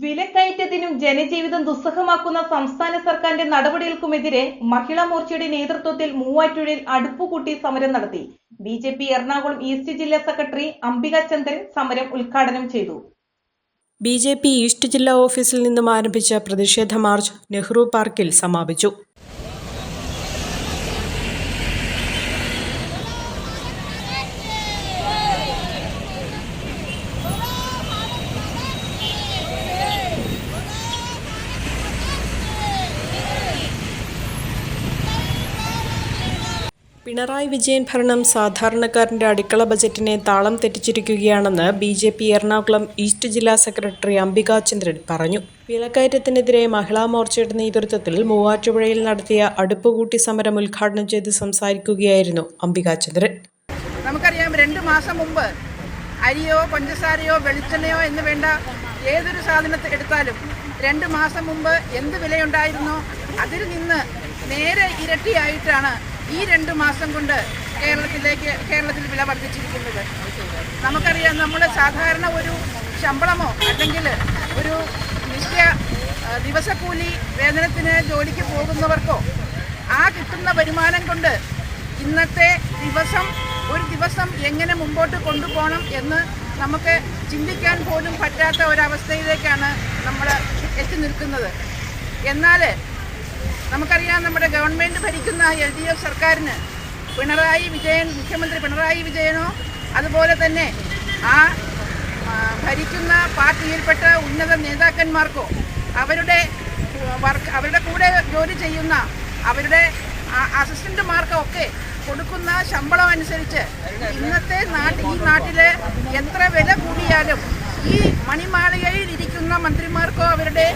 വിലക്കയറ്റത്തിനും ജനജീവിതം ദുസ്സഹമാക്കുന്ന സംസ്ഥാന സർക്കാരിന്റെ നടപടികൾക്കുമെതിരെ മഹിളാ മോർച്ചയുടെ നേതൃത്വത്തിൽ മൂവാറ്റുഴയിൽ അടുപ്പുകൂട്ടി സമരം നടത്തി. B J P Ernakulam east ജില്ലാ സെക്രട്ടറി അംബിക ചന്ദ്രൻ സമരം ഉദ്ഘാടനം ചെയ്തു. ബി ജെ പി ഈസ്റ്റ് ജില്ലാ ഓഫീസിൽ നിന്നും ആരംഭിച്ച പ്രതിഷേധ മാർച്ച് നെഹ്റു പാർക്കിൽ സമാപിച്ചു. പിണറായി വിജയൻ ഭരണം സാധാരണക്കാരന്റെ അടുക്കള ബജറ്റിനെ താളം തെറ്റിച്ചിരിക്കുകയാണെന്ന് B J P Ernakulam east ജില്ലാ സെക്രട്ടറി അംബികാചന്ദ്രൻ പറഞ്ഞു. വിലക്കയറ്റത്തിനെതിരെ മഹിളാ മോർച്ചയുടെ നേതൃത്വത്തിൽ മൂവാറ്റുപുഴയിൽ നടത്തിയ അടുപ്പുകൂട്ടി സമരം ഉദ്ഘാടനം ചെയ്ത് സംസാരിക്കുകയായിരുന്നു അംബികാചന്ദ്രൻ നമുക്കറിയാം രണ്ട് മാസം മുമ്പ് അരിയോ പഞ്ചസാരയോ വെളിച്ചെണ്ണയോ എന്ന് വേണ്ട ഏതൊരു സാധനത്തെ എടുത്താലും രണ്ട് മാസം മുമ്പ് എന്ത് വിലയുണ്ടായിരുന്നോ അതിൽ നിന്ന് നേരെ ഇരട്ടിയായിട്ടാണ് ഈ രണ്ട് മാസം കൊണ്ട് കേരളത്തിലേക്ക് കേരളത്തിൽ വില വർദ്ധിച്ചിരിക്കുന്നത്. നമുക്കറിയാം നമ്മൾ സാധാരണ ഒരു ശമ്പളമോ അല്ലെങ്കിൽ ഒരു നിത്യ ദിവസക്കൂലി വേതനത്തിന് ജോലിക്ക് പോകുന്നവർക്കോ ആ കിട്ടുന്ന വരുമാനം കൊണ്ട് ഇന്നത്തെ ദിവസം ഒരു ദിവസം എങ്ങനെ മുമ്പോട്ട് കൊണ്ടുപോകണം എന്ന് നമുക്ക് ചിന്തിക്കാൻ പോലും പറ്റാത്ത ഒരവസ്ഥയിലേക്കാണ് നമ്മൾ എത്തി നിൽക്കുന്നത്. എന്നാൽ നമുക്കറിയാം നമ്മുടെ ഗവൺമെന്റ് ഭരിക്കുന്ന എൽ ഡി എഫ് സർക്കാരിന് പിണറായി വിജയൻ മുഖ്യമന്ത്രി പിണറായി വിജയനോ അതുപോലെ തന്നെ ആ ഭരിക്കുന്ന പാർട്ടിയിൽപ്പെട്ട ഉന്നത നേതാക്കന്മാർക്കോ അവരുടെ വർക്ക് അവരുടെ കൂടെ ജോലി ചെയ്യുന്ന അവരുടെ അസിസ്റ്റന്റുമാർക്കോ ഒക്കെ കൊടുക്കുന്ന ശമ്പളം അനുസരിച്ച് ഇന്നത്തെ നാട്ടിൽ ഈ നാട്ടിലെ എത്ര വില കൂടിയാലും ഈ മണിമാളികയിൽ ഇരിക്കുന്ന മന്ത്രിമാർക്കോ അവരുടെ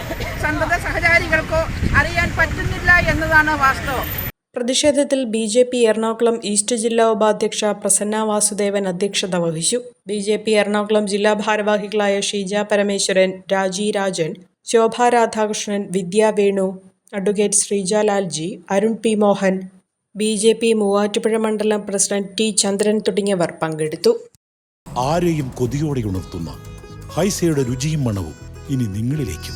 സന്തത സഹചാരികൾക്കോ അറിയാൻ പറ്റുന്നില്ല എന്നതാണ് വാസ്തവം. പ്രതിഷേധത്തിൽ B J P Ernakulam east ജില്ലാ ഉപാധ്യക്ഷ പ്രസന്ന വാസുദേവൻ അധ്യക്ഷത വഹിച്ചു. ബി ജെ പി എറണാകുളം ജില്ലാ ഭാരവാഹികളായ Sheeja Parameswaran Raji Rajan Shobha Radhakrishnan Vidya Venu advocate Sreeja Lalji Arun P Mohan B J P Muvattupuzha മണ്ഡലം പ്രസിഡന്റ് ടി ചന്ദ്രൻ തുടങ്ങിയവർ പങ്കെടുത്തു. ആരെയും കൊതിയോടെ ഉണർത്തുന്ന ഹൈസയുടെ രുചിയും മണവും ഇനി നിങ്ങളിലേക്കും.